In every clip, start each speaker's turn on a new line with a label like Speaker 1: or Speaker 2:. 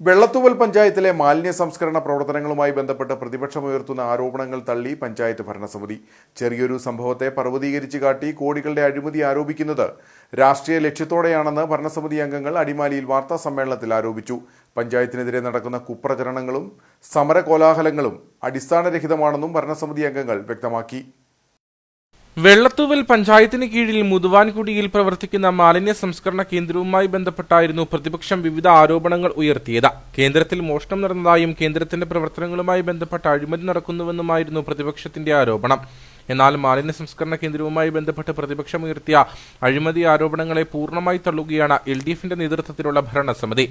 Speaker 1: വെള്ളത്തൂവൽ പഞ്ചായത്തിലെ മാലിന്യ സംസ്കരണ പ്രവർത്തനങ്ങളുമായി ബന്ധപ്പെട്ട് പ്രതിപക്ഷമുയർത്തുന്ന ആരോപണങ്ങൾ തള്ളി പഞ്ചായത്ത് ഭരണസമിതി. ചെറിയൊരു സംഭവത്തെ പർവതീകരിച്ച് കാട്ടി കോടികളുടെ അഴിമതി ആരോപിക്കുന്നത് രാഷ്ട്രീയ ലക്ഷ്യത്തോടെയാണെന്ന് ഭരണസമിതി അംഗങ്ങൾ അടിമാലിയിൽ വാർത്താ സമ്മേളനത്തിൽ ആരോപിച്ചു. പഞ്ചായത്തിനെതിരെ നടക്കുന്ന കുപ്രചരണങ്ങളും സമരകോലാഹലങ്ങളും അടിസ്ഥാനരഹിതമാണെന്നും ഭരണസമിതി അംഗങ്ങൾ വ്യക്തമാക്കി.
Speaker 2: വെള്ളത്തൂവൽ പഞ്ചായത്തിന് കീഴിൽ മുതുവാൻകുടിയിൽ പ്രവർത്തിക്കുന്ന മാലിന്യ സംസ്കരണ കേന്ദ്രവുമായി ബന്ധപ്പെട്ടായിരുന്നു പ്രതിപക്ഷം വിവിധ ആരോപണങ്ങൾ ഉയർത്തിയത്. കേന്ദ്രത്തിൽ മോഷണം നടന്നതായും കേന്ദ്രത്തിന്റെ പ്രവർത്തനങ്ങളുമായി ബന്ധപ്പെട്ട അഴിമതി നടക്കുന്നുവെന്നുമായിരുന്നു പ്രതിപക്ഷത്തിന്റെ ആരോപണം. എന്നാൽ മാലിന്യ സംസ്കരണ കേന്ദ്രവുമായി ബന്ധപ്പെട്ട് പ്രതിപക്ഷം ഉയർത്തിയ അഴിമതി ആരോപണങ്ങളെ പൂർണമായി തള്ളുകയാണ് എൽ ഡി എഫിന്റെ നേതൃത്വത്തിലുള്ള ഭരണസമിതി.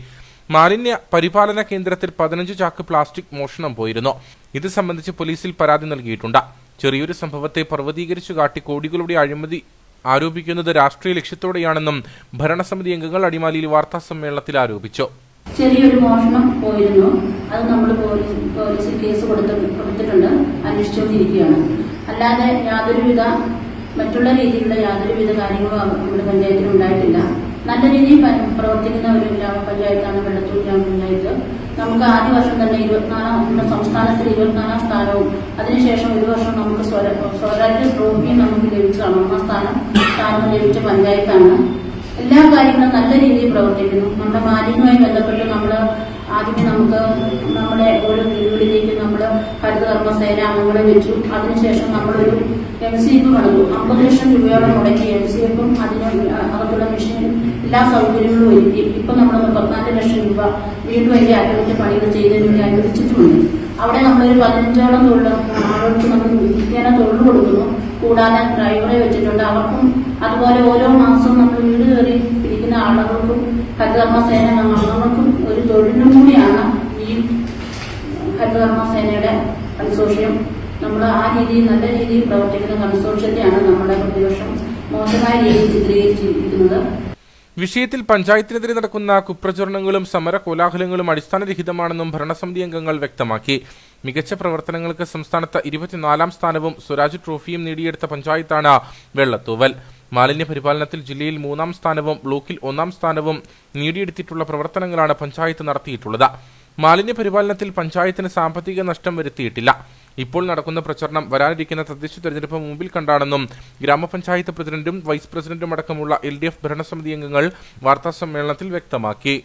Speaker 2: മാലിന്യ പരിപാലന കേന്ദ്രത്തിൽ പതിനഞ്ച് ചാക്ക് പ്ലാസ്റ്റിക് മോഷണം പോയിരുന്നു. ഇത് സംബന്ധിച്ച് പോലീസിൽ പരാതി നൽകിയിട്ടുണ്ട്. ചെറിയൊരു സംഭവത്തെ പർവതീകരിച്ചു കാട്ടി കോടികളുടെ അഴിമതി ആരോപിക്കുന്നത് രാഷ്ട്രീയ ലക്ഷ്യത്തോടെയാണെന്നും ഭരണസമിതി അംഗങ്ങൾ അടിമാലിയിൽ വാർത്താ സമ്മേളനത്തിൽ ആരോപിച്ചു.
Speaker 3: ചെറിയൊരു മോഷണം പോയിരുന്നു. അത് നമ്മൾ പോലീസ് പോലീസിൽ കേസ് കൊടുത്ത് കൊടുത്തിട്ടുണ്ട്. അന്വേഷിച്ചുകൊണ്ടിരിക്കുകയാണ്. അല്ലാതെ യാതൊരുവിധ മറ്റുള്ള രീതിയിലുള്ള യാതൊരുവിധ കാര്യങ്ങളും നമ്മുടെ പഞ്ചായത്തിൽ ഉണ്ടായിട്ടില്ല നല്ല രീതിയിൽ പ്രവർത്തിക്കുന്ന ഒരു ഗ്രാമപഞ്ചായത്താണ് വെള്ളത്തൂർ ഗ്രാമപഞ്ചായത്ത്. നമുക്ക് ആദ്യ വർഷം തന്നെ ഇരുപത്തിനാലാം നമ്മുടെ സംസ്ഥാനത്തിൽ ഇരുപത്തിനാലാം സ്ഥാനവും അതിനുശേഷം ഒരു വർഷം നമുക്ക് സ്വര- സ്വരാജ്യ ട്രോഫിയും നമുക്ക് ലഭിച്ചതാണ്. ഒന്നാം സ്ഥാനം സ്ഥാനം ലഭിച്ച പഞ്ചായത്താണ്. എല്ലാ കാര്യങ്ങളും നല്ല രീതിയിൽ പ്രവർത്തിക്കുന്നു. നമ്മുടെ മാലിന്യവുമായി ബന്ധപ്പെട്ട് നമ്മൾ ആദ്യമേ നമുക്ക് നമ്മുടെ ഓരോ വീടുകളിലേക്ക് നമ്മൾ ഹരിതകർമ്മ സേന അംഗങ്ങളെ വെച്ചു. അതിനുശേഷം നമ്മളൊരു എം സി എഫ് പണിതു അമ്പത് ലക്ഷം രൂപയോളം മുടക്കി എം സി എഫും അതിന് എല്ലാ സൗകര്യങ്ങളും ഒരുക്കി. ഇപ്പൊ നമ്മൾ മുപ്പത്തിനാല് ലക്ഷം രൂപ വീട് വലിയ അറ്റകുറ്റ പണികൾ ചെയ്തതിന് വേണ്ടി അനുവദിച്ചിട്ടുമുണ്ട് അവിടെ നമ്മളൊരു പതിനഞ്ചോളം തൊഴിൽ ആളുകൾക്ക് നമ്മൾ നിത്യേന തൊഴിൽ കൊടുക്കുന്നു. കൂടാതെ ഡ്രൈവറെ വെച്ചിട്ടുണ്ട്. അവർക്കും അതുപോലെ ഓരോ മാസവും നമ്മൾ വീട് കയറി പിടിക്കുന്ന ആളുകൾക്കും ഹരിതകർമ്മ സേന അംഗങ്ങൾക്കും ഒരു തൊഴിലും കൂടിയാണ് ഈ ഹരിതകർമ്മ സേനയുടെ കൺസോഷ്യം നമ്മൾ ആ രീതിയിൽ നല്ല രീതിയിൽ പ്രവർത്തിക്കുന്ന കൺസോഷ്യത്തെയാണ് നമ്മുടെ പ്രതിപക്ഷം മോശമായ രീതിയിൽ ചിത്രീകരിച്ചിരിക്കുന്നത്.
Speaker 2: വിഷയത്തിൽ പഞ്ചായത്തിനെതിരെ നടക്കുന്ന കുപ്രചരണങ്ങളും സമര കോലാഹലങ്ങളും അടിസ്ഥാനരഹിതമാണെന്നും ഭരണസമിതി അംഗങ്ങൾ വ്യക്തമാക്കി. മികച്ച പ്രവർത്തനങ്ങൾക്ക് സംസ്ഥാനത്ത് ഇരുപത്തിനാലാം സ്ഥാനവും സ്വരാജ് ട്രോഫിയും നേടിയെടുത്ത പഞ്ചായത്താണ് വെള്ളത്തൂവൽ. മാലിന്യ പരിപാലനത്തിൽ ജില്ലയിൽ മൂന്നാം സ്ഥാനവും ബ്ലോക്കിൽ ഒന്നാം സ്ഥാനവും നേടിയെടുത്തിട്ടുള്ള പ്രവർത്തനങ്ങളാണ് പഞ്ചായത്ത് നടത്തിയിട്ടുള്ളത്. മാലിന്യ പരിപാലനത്തിൽ പഞ്ചായത്തിന് സാമ്പത്തിക നഷ്ടം വരുത്തിയിട്ടില്ല. ഇപ്പോൾ നടക്കുന്ന പ്രചരണം വരാനിരിക്കുന്ന തദ്ദേശ തെരഞ്ഞെടുപ്പ് മുമ്പിൽ കണ്ടാണെന്നും ഗ്രാമപഞ്ചായത്ത് പ്രസിഡന്റും വൈസ് പ്രസിഡന്റും അടക്കമുള്ള എൽ ഡി എഫ് ഭരണസമിതി അംഗങ്ങൾ വാർത്താസമ്മേളനത്തിൽ വ്യക്തമാക്കി.